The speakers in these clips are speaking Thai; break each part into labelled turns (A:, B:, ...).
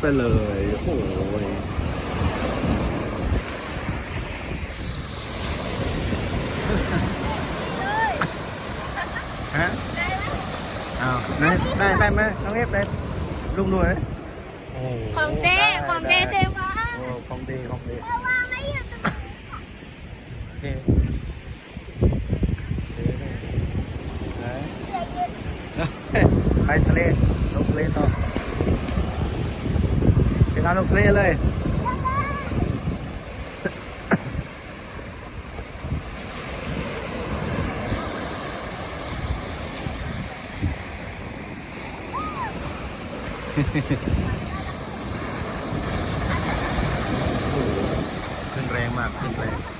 A: ไปเลยโอ้โหฮะอ้าวได้ได้ได้ไหมน้องเอฟได้ลุงดูนะโอ้โห
B: ของเต้
A: ได้
B: ของเต้
A: ได้
B: เต้ว่า
A: โอ้ของดีของดี
B: เพราะว่าไม่อยู่ตรงนี้
A: โอเคไหนไปทะเลลงทะเลต่อไป งานลงทะเลเลยขึ้นแรงมาก ขึ้นแรง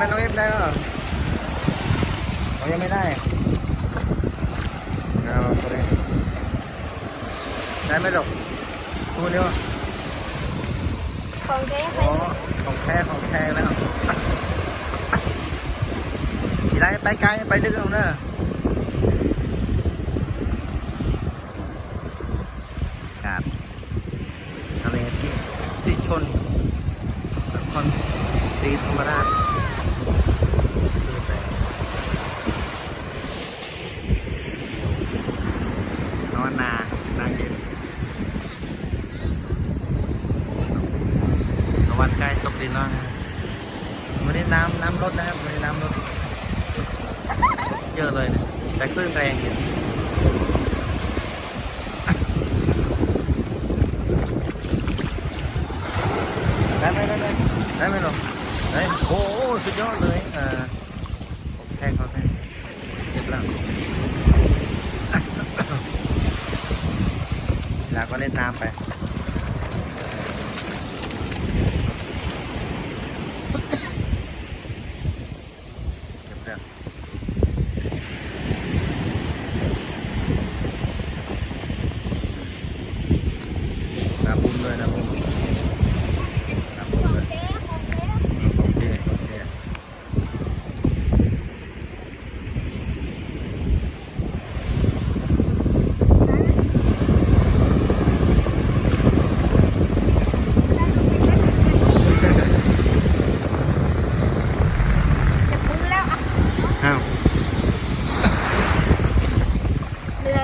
A: ได้ไหมน้องเอฟได้ป่ะเรายังไม่ได้เอาตัวนี้ได้ไหมลูกตัวเดียว
B: ของเต้
A: อ๋อของแท้ของแท้แล้วทีไรไปไกลไปดึกเอาเนอะกาดทะเลที่สิชนนครศรีธรรมราช นอนนานาเย็นตะวันใก ล้ตกดินแล้วนะวันนี้น้ำน้ำลดนะครับวันนี้น้ำลดเยอะเลยนะแต่คลื่นแรงอยู่ได้ไหมได้ไหมได้ไหมหรอได้โอ้โหสุดยอดเลยเออผมแทงเขาแทงเจ็บแล้วแล้วก็เล่นน้ำไป เก็บเรื่องน้ำบุญด้วยนะบุญน้ำบุญด้วย
B: เต้ของเต้
A: โอเคโอเคอ้าว
B: เรือ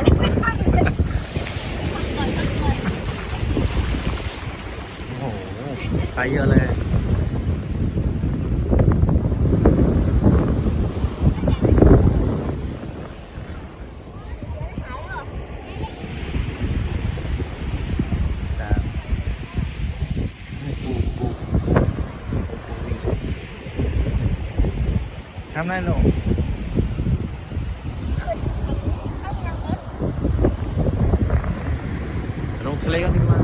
A: โอ้โห ไป เยอะเลยทำได้หรอลงทะเลกันดีกว่า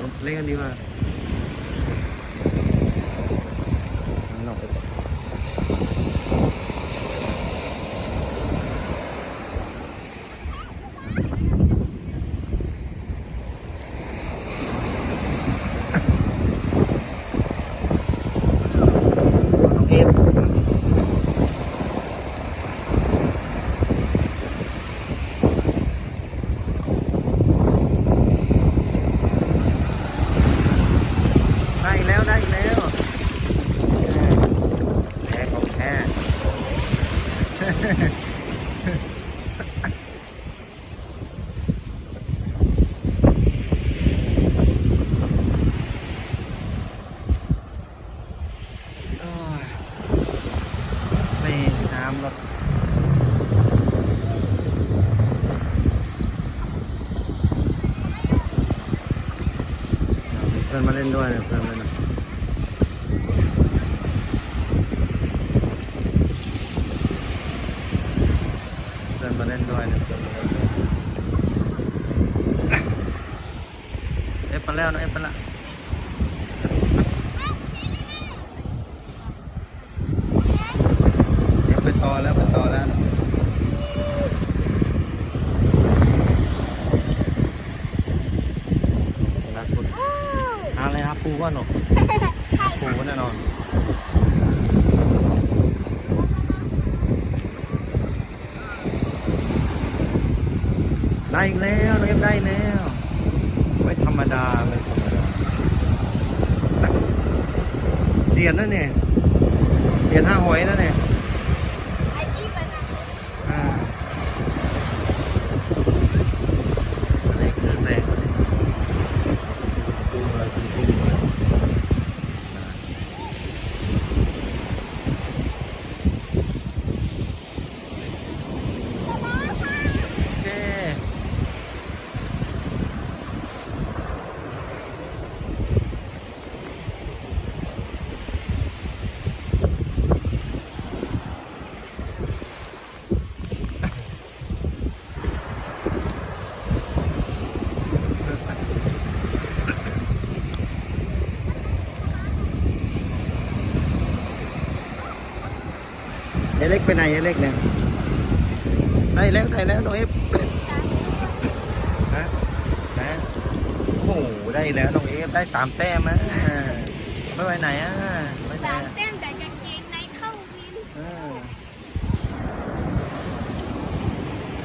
A: ลงทะเลกันดีกว่าข้างนอกไปก่อนน้องเอฟได้อีกแล้วได้อีกแล้วแค่ของแค่ โอ้ยไม่น้ำรถมี เพื่อนมาเล่นด้วยนะเพื่อนมาเล่นะเพื่อนมาเล่นด้วยนะเพื่อนเอฟไปแล้วนะเอฟไปแล้ว ปูก่อนหนู
B: ใช่
A: ปูแน่นอนได้อีกแล้วน้องเอฟได้แล้ว ไม่ธรรมดาไม่ธรรมดาเสียนนั่นเนี่ยเสียนห้าหอยนั่นเนี่ย
B: ไอ้ที่มันอะ
A: อ่าอันนี้คือแรงกุ้งเลยกุ้งกุ้งเลยโอเค ยาย เล็กไปไหนยายเล็กเนี่ยได้แล้วได้แล้วน้องเอฟฮะนะโอ้โหได้แล้วน้องเอฟได้สามแต้มนะไม่ไปไหนอะไม่ไป
B: สาม
A: อะ
B: แต้มแต่กางเกงในเข้าวิน
A: เออ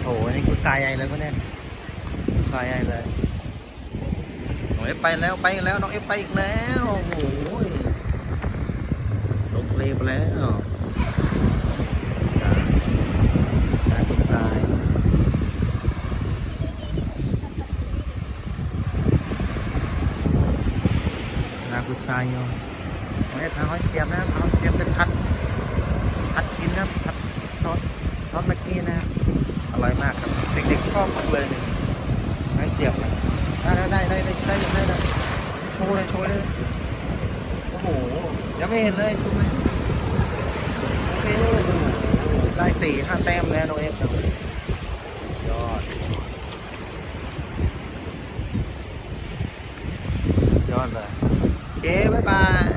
A: โอ้โหอันนี่กูทรายใหญ่เลยก็เนี่ยทรายใหญ่เลยน้องเอฟไปแล้วไปแล้วน้องเอฟไปอีกแล้วโอ้โหลงเลไปแล้วทรายคุณทราย นากุซายโยไม่ได้ทางเขาเสียบนะเขาเสียบเป็นพัดพัดกินนะพัดซอสซอสเมื่อกี้นะอร่อยมากครับเด็กๆชอบมากเลยนี่ยไม่เสียบนะได้ได้ได้ได้ได้ได้ได้โชว์เลยโชว์เลยโอ้โหยังไม่เห็นเลยชูไหมโอเคได้สี่ห้าแต้มแล้วน้องเอฟยอดยอดเลย โ